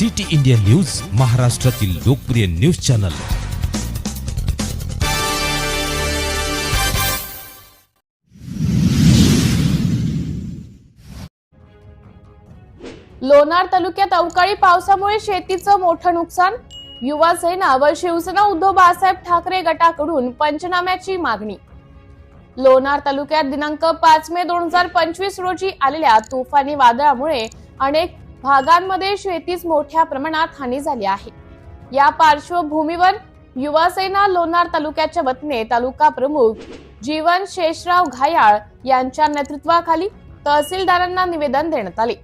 City India news महाराष्ट्रातील लोकप्रिय news channel. Lonar तालुक्यात अवकाळी पावसामुळे शेतीचं मोठं नुकसान? युवा सेना व शिवसेना उद्धव बाळासाहेब ठाकरे गटाकडून पंचनाम्याची मागणी. लोणार तालुक्यात दिनांक पाच मे दोन हजार पंचवीस रोजी आलेल्या तुफानी वादळामुळे अनेक भागांमध्ये शेतीस मोठ्या प्रमाणात हानी झाली आहे. या पार्श्वभूमीवर युवासेना लोणार तालुक्याच्या वतीने तालुका प्रमुख जीवन शेषराव घायाळ यांच्या नेतृत्वाखाली तहसीलदारांना निवेदन देण्यात आले.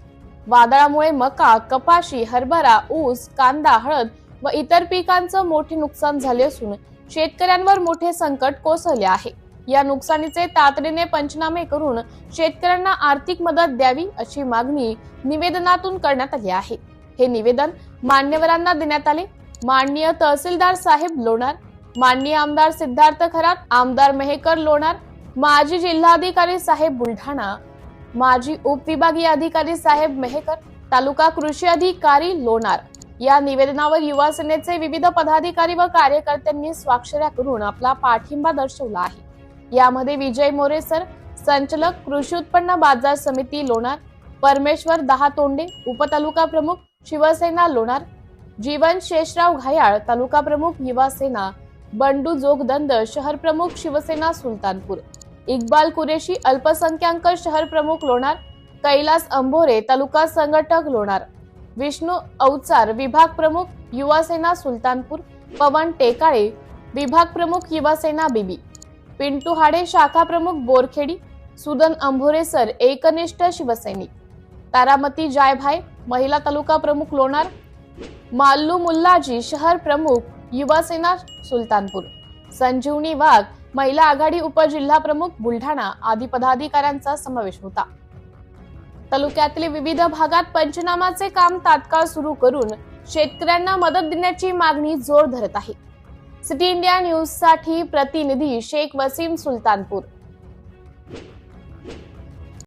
वादळामुळे मका कपाशी हरभरा ऊस कांदा हळद व इतर पिकांचं मोठे नुकसान झाले असून शेतकऱ्यांवर मोठे संकट कोसळले आहे. या नुकसानीचे तातडीने पंचनामे करून शेतकऱ्यांना आर्थिक मदत द्यावी अशी मागणी निवेदनातून करण्यात आली आहे. हे निवेदन मान्यवरांना देण्यात आले. माननीय तहसीलदार साहेब लोणार माननीय आमदार सिद्धार्थ खरात आमदार मेहकर लोणार माजी जिल्हाधिकारी साहेब बुलढाणा माजी उपविभागीय अधिकारी साहेब मेहकर तालुका कृषी अधिकारी लोणार. या निवेदनावर युवा सेनेचे विविध पदाधिकारी व कार्यकर्त्यांनी स्वाक्षऱ्या करून आपला पाठिंबा दर्शवला आहे. यामध्ये विजय मोरे सर संचालक कृषी उत्पन्न बाजार समिती लोणार परमेश्वर दहा तोंडे उपतालुका प्रमुख शिवसेना लोणार जीवन शेषराव घायाळ तालुका प्रमुख युवा सेना बंडू जोगदंड शहर प्रमुख शिवसेना सुलतानपूर इक्बाल कुरेशी अल्पसंख्याक शहर प्रमुख लोणार कैलास अंभोरे तालुका संघटक लोणार विष्णू अवचार विभाग प्रमुख युवा सेना सुलतानपूर पवन टेकाळे विभाग प्रमुख युवा सेना बीबी. पिंटू हाडे शाखा प्रमुख बोरखेडी सुदन अंभोरे सर एकनिष्ठ शिवसैनिक. तारामती जायभाई महिला तालुका प्रमुख लोणार माल्लू मुल्लाजी शहर प्रमुख युवासेना सुलतानपूर. संजीवनी वाघ महिला आघाडी उपजिल्हा प्रमुख बुलढाणा आदी पदाधिकाऱ्यांचा समावेश होता. तालुक्यातील विविध भागात पंचनामाचे काम तात्काळ सुरू करून शेतकऱ्यांना मदत देण्याची मागणी जोर धरत आहे. सिटी इंडिया न्यूजसाठी प्रतिनिधी शेख वसीम सुलतानपूर.